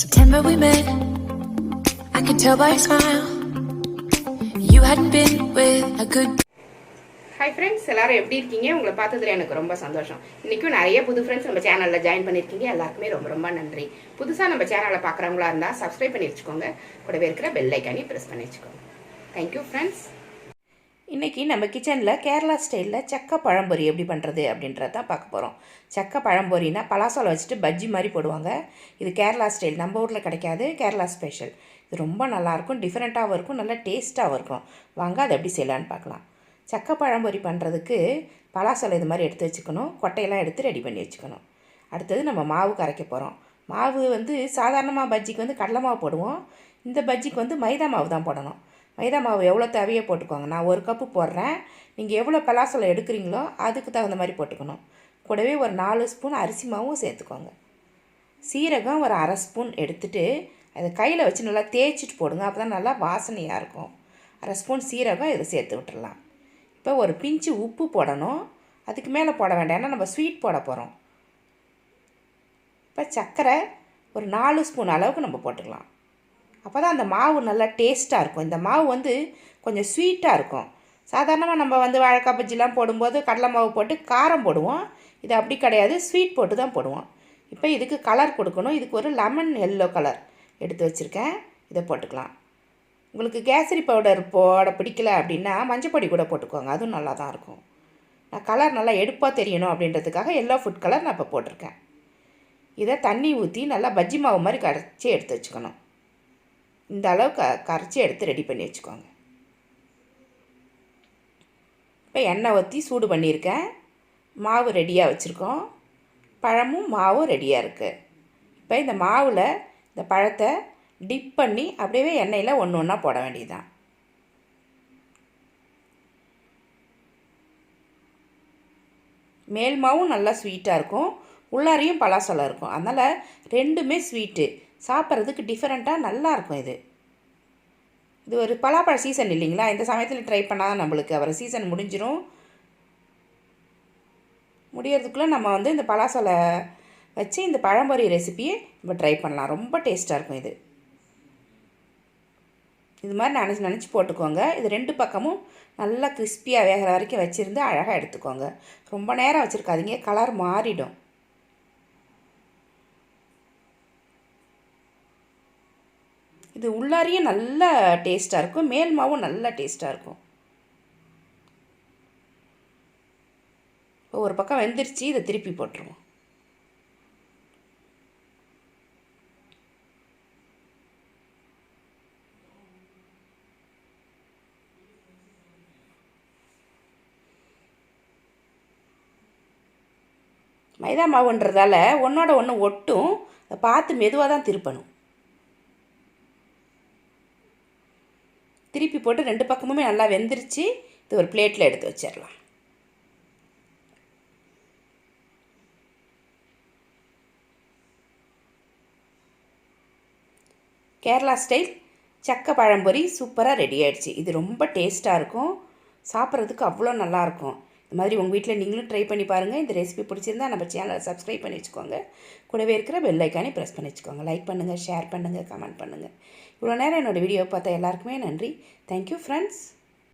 September we met? I could tell by your smile. You hadn't been with a good hi friends எல்லாரும் எப்படி இருக்கீங்க? உங்களை பார்த்ததுல எனக்கு ரொம்ப சந்தோஷம். இன்றைக்கும் நிறைய புது ஃப்ரெண்ட்ஸ் நம்ம சேனலில் ஜாயின் பண்ணியிருக்கீங்க. எல்லாருக்குமே ரொம்ப ரொம்ப நன்றி. புதுசாக நம்ம சேனலை பார்க்குறவங்களா இருந்தால் சப்ஸ்கிரைப் பண்ணி வச்சுக்கோங்க. கூடவே இருக்கிற பெல் ஐக்கானே ப்ரெஸ் பண்ணி வச்சுக்கோங்க. தேங்க்யூ ஃப்ரெண்ட்ஸ் இன்றைக்கி நம்ம கிச்சனில் கேரளா ஸ்டைலில் சக்க பழம்பொரி எப்படி பண்ணுறது அப்படின்றத தான் பார்க்க போகிறோம் சக்க பழம்பொரினா பலாசோலை வச்சுட்டு பஜ்ஜி மாதிரி போடுவாங்க. இது கேரளா ஸ்டைல் நம்ம ஊரில் கிடைக்காது. கேரளா ஸ்பெஷல். இது ரொம்ப நல்லாயிருக்கும் டிஃப்ரெண்ட்டாகவும் இருக்கும் நல்லா டேஸ்ட்டாகவும் இருக்கும். வாங்க அதை எப்படி செய்யலான்னு பார்க்கலாம். சக்க பழம்பொரி பண்ணுறதுக்கு பலாசோலை இது மாதிரி எடுத்து வச்சுக்கணும். கொட்டையெல்லாம் எடுத்து ரெடி பண்ணி வச்சுக்கணும். அடுத்தது நம்ம மாவு கரைக்க போகிறோம் மாவு வந்து சாதாரணமாக பஜ்ஜிக்கு வந்து கடலை மாவு போடுவோம். இந்த பஜ்ஜிக்கு வந்து மைதா மாவு தான் போடணும். மைதா மாவு எவ்வளோ தேவையோ போட்டுக்கோங்க. நான் ஒரு கப்பு போடுறேன். நீங்கள் எவ்வளோ பலாசோலை எடுக்கிறீங்களோ அதுக்கு தகுந்த மாதிரி போட்டுக்கணும். கூடவே ஒரு நாலு ஸ்பூன் அரிசி மாவும் சேர்த்துக்கோங்க. சீரகம் ஒரு அரை ஸ்பூன் எடுத்துகிட்டு அதை கையில் வச்சு நல்லா தேய்ச்சிட்டு போடுங்க. அப்போ தான் நல்லா வாசனையாக இருக்கும். அரை ஸ்பூன் சீரகம் இதை சேர்த்து விட்டுடலாம். இப்போ ஒரு பிஞ்சு உப்பு போடணும். அதுக்கு மேலே போட வேண்டாம். ஏன்னா நம்ம ஸ்வீட் போட போகிறோம். இப்போ சர்க்கரை ஒரு நாலு ஸ்பூன் அளவுக்கு நம்ம போட்டுக்கலாம். அப்போ தான் அந்த மாவு நல்லா டேஸ்ட்டாக இருக்கும். இந்த மாவு வந்து கொஞ்சம் ஸ்வீட்டாக இருக்கும். சாதாரணமாக நம்ம வந்து வாழைக்காய் பஜ்ஜிலாம் போடும்போது கடலை மாவு போட்டு காரம் போடுவோம். இது அப்படி கிடையாது. ஸ்வீட் போட்டு தான் போடுவோம். இப்போ இதுக்கு கலர் கொடுக்கணும். இதுக்கு ஒரு லெமன் எல்லோ கலர் எடுத்து வச்சுருக்கேன். இதை போட்டுக்கலாம். உங்களுக்கு கேசரி பவுடர் போட பிடிக்கல அப்படின்னா மஞ்சப்பொடி கூட போட்டுக்கோங்க. அதுவும் நல்லா தான் இருக்கும். நான் கலர் நல்லா எடுப்பாக தெரியணும் அப்படின்றதுக்காக எல்லோ ஃபுட் கலர் நான் இப்போ போட்டிருக்கேன். இதை தண்ணி ஊற்றி நல்லா பஜ்ஜி மாவு மாதிரி கரைச்சி எடுத்து வச்சுக்கணும். இந்த அளவுக்கு கரைச்சி எடுத்து ரெடி பண்ணி வச்சுக்கோங்க. இப்போ எண்ணெய் ஊற்றி சூடு பண்ணியிருக்கேன். மாவு ரெடியாக வச்சுருக்கோம். பழமும் மாவும் ரெடியாக இருக்குது இப்போ இந்த மாவில் இந்த பழத்தை டிப் பண்ணி அப்படியே எண்ணெயில் ஒன்று ஒன்றா போட வேண்டியதுதான். மேல் மாவும் நல்லா ஸ்வீட்டாக இருக்கும். உள்ளாரையும் பலாசலம் இருக்கும். அதனால் ரெண்டுமே ஸ்வீட்டு சாப்பிட்றதுக்கு டிஃப்ரெண்ட்டாக நல்லாயிருக்கும் இது. இது ஒரு பலாப்பழ சீசன் இல்லைங்களா? இந்த சமயத்தில் ட்ரை பண்ணால் நம்மளுக்கு. அவர் சீசன் முடிஞ்சிடும் முடியறதுக்குள்ளே நம்ம வந்து இந்த பலாசலை வச்சு இந்த பழம்பொரி ரெசிபியை நம்ம ட்ரை பண்ணலாம். ரொம்ப டேஸ்ட்டாக இருக்கும் இது. இது மாதிரி நினச்சி நினச்சி போட்டுக்கோங்க. இது ரெண்டு பக்கமும் நல்லா கிறிஸ்பியாக வேகிற வரைக்கும் வச்சுருந்து அழகாக எடுத்துக்கோங்க. ரொம்ப நேரம் வச்சுருக்காதீங்க. கலர் மாறிடும். இது உள்ளாரியும் நல்ல டேஸ்ட்டாக இருக்கும் மேல் மாவும் நல்ல டேஸ்ட்டாக இருக்கும். ஒரு பக்கம் வெந்துருச்சு இதை திருப்பி போட்டுருவோம். மைதா மாவுன்றதால ஒன்றோட ஒன்று ஒட்டும் அதை பார்த்து மெதுவாக தான் திருப்பணும். திருப்பி போட்டு ரெண்டு பக்கமுமே நல்லா வெந்துருச்சு. இது ஒரு பிளேட்டில் எடுத்து வச்சிடலாம். கேரளா ஸ்டைல் சக்க பழம்பொரி சூப்பராக ரெடி ஆகிடுச்சு இது ரொம்ப டேஸ்ட்டாக இருக்கும். சாப்பிட்றதுக்கு அவ்வளோ நல்லாயிருக்கும் இந்த மாதிரி உங்கள் வீட்டில் நீங்களும் ட்ரை பண்ணி பாருங்கள் இந்த ரெசிபி பிடிச்சிருந்தா நம்ம சேனலை சப்ஸ்கிரைப் பண்ணி வச்சுக்கோங்க. கூடவே இருக்கிற பெல் ஐக்கானே ப்ரெஸ் பண்ணி வச்சுக்கோங்க. லைக் பண்ணுங்கள் ஷேர் பண்ணுங்கள் கமெண்ட் பண்ணுங்கள் இவ்வளோ நேரம் என்னோடய வீடியோ பார்த்தா எல்லாருக்குமே நன்றி. Thank you friends